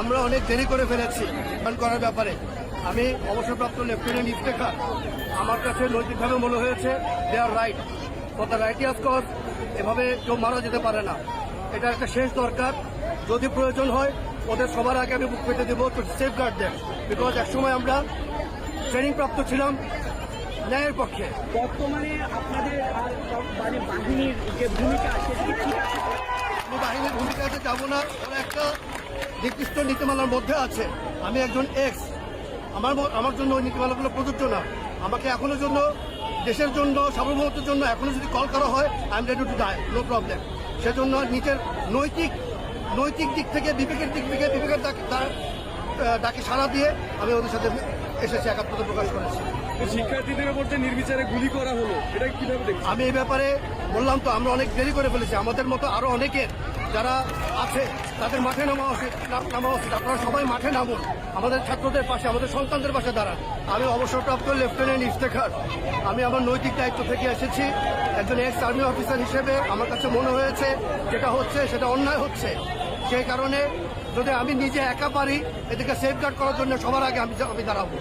আমরা অনেক দেরি করে ফেলেছি করার ব্যাপারে। আমি অবসরপ্রাপ্ত লেফটেন্যান্ট ইফতেখার। আমার কাছে নৈতিকভাবে মনে হয়েছে they are right for the righteous cause এভাবে কেউ মারা যেতে পারে না। এটা একটা শেষ দরকার। যদি প্রয়োজন হয় ওদের সবার আগে আমি বুক পেতে দেবো to safeguard then because একসময় আমরা ট্রেনিং প্রাপ্ত ছিলাম ন্যায়ের পক্ষে। বর্তমানে আপনাদের মানে বাহিনীর যে ভূমিকা আছে বাহিনীর ভূমিকাতে যাব না। ওরা একটা নির্দিষ্ট নীতিমালার মধ্যে আছে। আমি একজন এক্স আমার আমার জন্য ওই নীতিমালাগুলো প্রযোজ্য না। আমাকে এখনও জন্য দেশের জন্য সার্বভৌমত্বের জন্য এখনও যদি কল করা হয় I am ready to die no problem সেজন্য নিজের নৈতিক নৈতিক দিক থেকে বিবেকের দিক থেকে বিবেকের ডাক- সাড়া দিয়ে আমি ওদের সাথে এসেছি একাত্মতা প্রকাশ করেছি। শিক্ষার্থীদের উপর যে নির্বিচারে গুলি করা হলো এটা কীভাবে আমি এই ব্যাপারে বললাম তো আমরা অনেক দেরি করে ফেলেছি। আমাদের মতো আরও অনেকের যারা আছে, তাদের মাঠে নামা উচিত নামা উচিত। আপনারা সবাই মাঠে নামুন। আমাদের ছাত্রদের পাশে, আমাদের সন্তানদের পাশে দাঁড়ান। আমি অবসরপ্রাপ্ত লেফটেন্যান্ট ইফতেখার। আমি আমার নৈতিক দায়িত্ব থেকে এসেছি। একজন এক্স আর্মি অফিসার হিসেবে আমার কাছে মনে হয়েছে, যেটা হচ্ছে, সেটা অন্যায় হচ্ছে। সেই কারণে যদি আমি নিজে একা পারি এদিকে সেফগার্ড করার জন্য সবার আগে আমি আমি দাঁড়াবো।